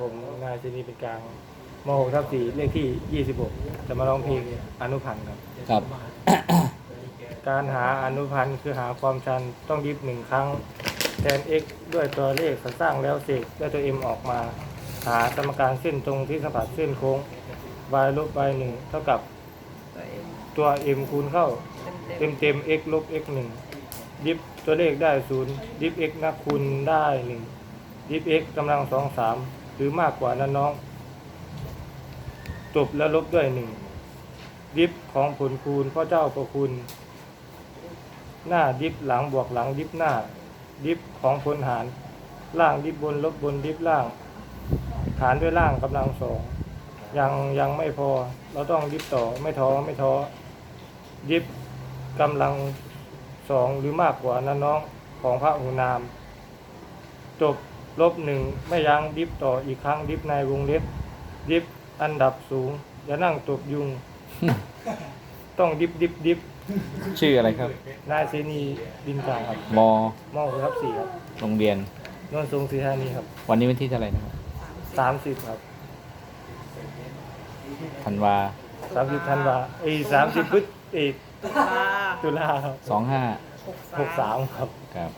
ผมนายชนีเป็นกลางม .6 ทับ4เลขที่ 26 จะมาร้องเพลงอนุพันธ์ครับ ครับ การหาอนุพันธ์คือหาความชันต้องยิบหนึ่งครั้ง แทน x ด้วยตัวเลขสร้างแล้วเสกด้วยตัว m ออกมา หาสมการเส้นตรงที่สัมผัสเส้นโค้ง y ลบ y หนึ่งเท่ากับตัวเอ็มตัว m คูณเข้าเต็มเต็มเต็ม x ลบ x หนึ่งดิฟตัวเลขได้ศูนย์ดิฟ x นักคูณได้หนึ่งดิฟ x กำลังสองสาม หรือมากกว่านั้นน้อง จบแล้วลบด้วยหนึ่งดิฟของผลคูณพ่อเจ้าประคุณ หน้าดิฟหลังบวกหลังดิฟหน้า ดิฟของผลหาร ล่างดิฟบนลบบนดิฟล่าง หารด้วยล่างกำลังสองยังยังไม่พอ เราต้องดิฟต่อไม่ท้อไม่ท้อดิฟกำลังสองหรือมากกว่านั้นน้องของพระหูนาม จบ ลบหนึ่งไม่ยั้งดิฟต่ออีกครั้งดิฟในวงเล็บ ดิฟอันดับสูง อย่านั่งตบยุง ต้องดิฟดิฟดิฟชื่ออะไรครับ นายเซนีบินกลางครับมมอครับสี่ครับโรงเรียน นนทรงศรีธานีครับวันนี้วันที่เท่าไหร่นะครับสามสิบครับธันวาสามสิบธันวาเอ้สามสิบพฤศจิตุลาตุลาครับสองห้าหกสามครับครับ